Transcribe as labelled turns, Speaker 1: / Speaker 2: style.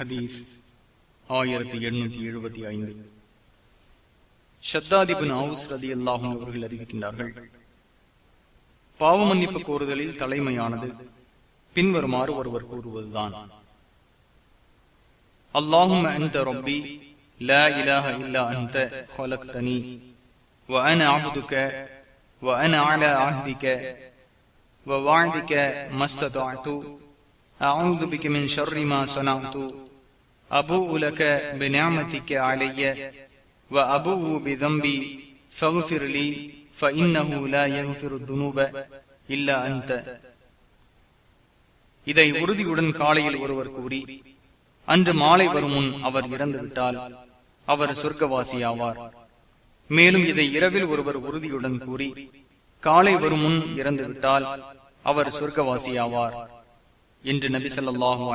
Speaker 1: ஹதீஸ் ஆயிரத்தி எண்ணூத்தி எழுபத்தி ஐந்து ஷத்தாதிபின் அவுஸ் ரதி அல்லாஹும் அவர்கள் அறிவிக்கின்றார்கள் பாவ மன்னிப்பு கோருதலில் தலைமையானது பின்வருமாறு ஒருவர் கூறுவதுதான் அல்லாஹும் அன்த ரப்பி لا إله إلا أنت خلقتني وأنا عبدك وأنا على عهدك ووعدك ما استطعت أعوذ بك من شر ما صنعت أبوء لك بنعمتك علي وأبوء بذنبي فاغفر لي فإنه لا يغفر الذنوب إلا أنت இதை உறுதியுடன் காலையில் ஒருவர் கூறி அன்று மாலை வரும் முன் அவர் இறந்துவிட்டால் அவர் சொர்க்கவாசியாவார் மேலும் இதை இரவில் ஒருவர் உறுதியுடன் கூறி காலை வரும் முன் இறந்துவிட்டால் அவர் சொர்க்கவாசியாவார் என்று நபி ஸல்லல்லாஹு